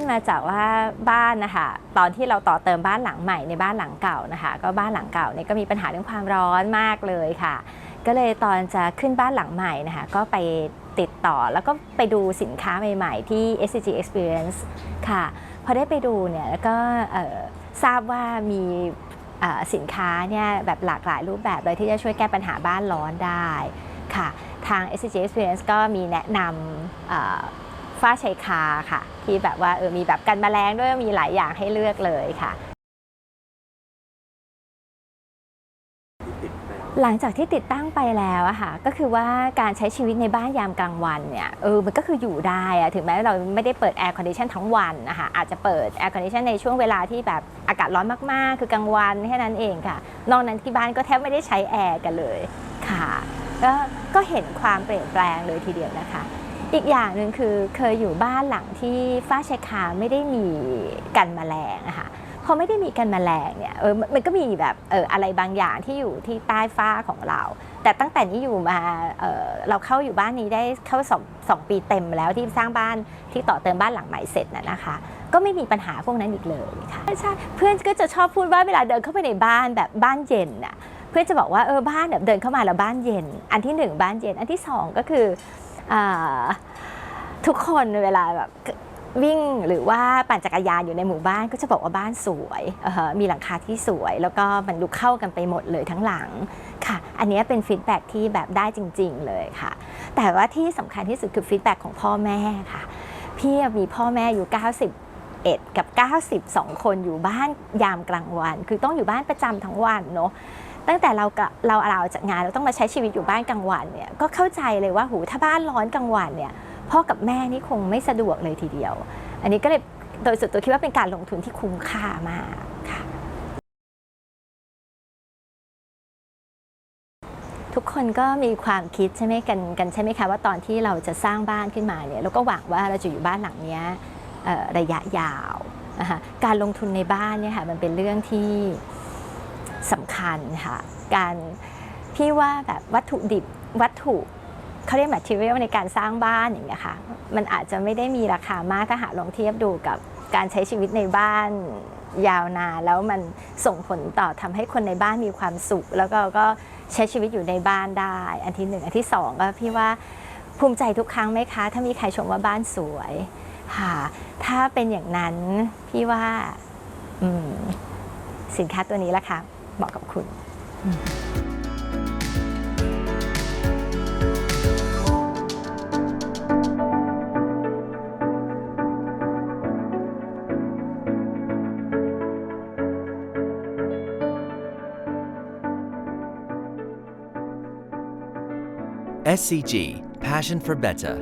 นมาจากว่าบ้านนะคะตอนที่เราต่อเติมบ้านหลังใหม่ในบ้านหลังเก่านะคะ ก็บ้านหลังเก่าเนี่ยก็มีปัญหาเรื่องความร้อนมากเลยค่ะ ก็เลยตอนจะขึ้นบ้านหลังใหม่นะคะ ก็ไปติดต่อแล้วก็ไปดูสินค้าใหม่ๆ ที่ SCG Experience ค่ะ พอได้ไปดูเนี่ยแล้วก็ทราบว่ามีสินค้าเนี่ยแบบหลากหลายรูปแบบเลยที่จะช่วยแก้ปัญหาบ้านร้อนได้ค่ะ ทาง SCG Experience ก็มีแนะนำ ฝ้าชายคาค่ะ ที่แบบว่าเออมีแบบกันแมลงด้วยมีหลายอย่างให้เลือกเลยค่ะ หลังจากที่ติดตั้งไปแล้วอะค่ะก็คือว่าการใช้ชีวิตในบ้านยามกลางวันเนี่ยเออมันก็คืออยู่ได้อะถึงแม้เราไม่ได้เปิดแอร์คอนดิชันทั้งวันนะคะอาจจะเปิดแอร์คอนดิชันในช่วงเวลาที่แบบอากาศร้อนมากๆ คือกลางวันแค่นั้นเองค่ะ นอกนั้นที่บ้านก็แทบไม่ได้ใช้แอร์กันเลยค่ะก็ก็เห็นความเปลี่ยนแปลงเลยทีเดียวนะคะ อีกอย่างหนึ่งคือเคยอยู่บ้านหลังที่ฝ้าชายคาไม่ได้มีกันแมลงนะคะพอไม่ได้มีกันแมลงเนี่ยเออมันก็มีแบบเอออะไรบางอย่างที่อยู่ที่ใต้ฝ้าของเรา แต่ตั้งแต่นี้อยู่มาเออเราเข้าอยู่บ้านนี้ได้เข้าสองสองปีเต็มแล้วที่สร้างบ้านที่ต่อเติมบ้านหลังใหม่เสร็จน่ะนะคะ ก็ไม่มีปัญหาพวกนั้นอีกเลยค่ะใช่เพื่อนก็จะชอบพูดว่าเวลาเดินเข้าไปในบ้านแบบบ้านเย็นน่ะเพื่อนจะบอกว่าเออบ้านแบบเดินเข้ามาแล้วบ้านเย็น อันที่หนึ่งบ้านเย็นอันที่สองก็คือ ทุกคนเวลาแบบวิ่งหรือว่าปั่นจักรยานอยู่ในหมู่บ้านก็จะบอกว่าบ้านสวยมีหลังคาที่สวย แล้วก็มันดูเข้ากันไปหมดเลยทั้งหลังค่ะ อันนี้เป็นฟีดแบ็กที่แบบได้จริง ๆ เลยค่ะ แต่ว่าที่สำคัญที่สุดคือฟีดแบ็กของพ่อแม่ค่ะ พี่มีพ่อแม่อยู่91กับ 92 คนอยู่บ้านยามกลางวัน คือต้องอยู่บ้านประจำทั้งวันเนาะ ตั้งแต่เรากเราเราจากงานเราต้องมาใช้ชีวิตอยู่บ้านกลางวันเนี่ยก็เข้าใจเลยว่าหูถ้าบ้านร้อนกลางวันเนี่ยพ่อกับแม่นี่คงไม่สะดวกเลยทีเดียว อันนี้ก็เลยโดยส่วนตัวคิดว่าเป็นการลงทุนที่คุ้มค่ามากค่ะทุกคนก็มีความคิดใช่ไหมกันกันใช่ไหมคะว่าตอนที่เราจะสร้างบ้านขึ้นมาเนี่ยเราก็หวังว่าเราจะอยู่บ้านหลังนี้ระยะยาวนะะการลงทุนในบ้านเนี่ยค่ะมันเป็นเรื่องที่ สำคัญค่ะ การพี่ว่าแบบวัตถุดิบวัตถุเขาเรียก material ในการสร้างบ้านอย่างเงี้ยค่ะ มันอาจจะไม่ได้มีราคามากถ้าหากลองเทียบดูกับการใช้ชีวิตในบ้านยาวนานแล้วมันส่งผลต่อทำให้คนในบ้านมีความสุข แล้วก็ก็ใช้ชีวิตอยู่ในบ้านได้ อันที่หนึ่งอันที่สองก็พี่ว่าภูมิใจทุกครั้งไหมคะ ถ้ามีใครชมว่าบ้านสวยค่ะถ้าเป็นอย่างนั้นพี่ว่าสินค้าตัวนี้ละค่ะ เหมาะกับคุณ SCG Passion for Better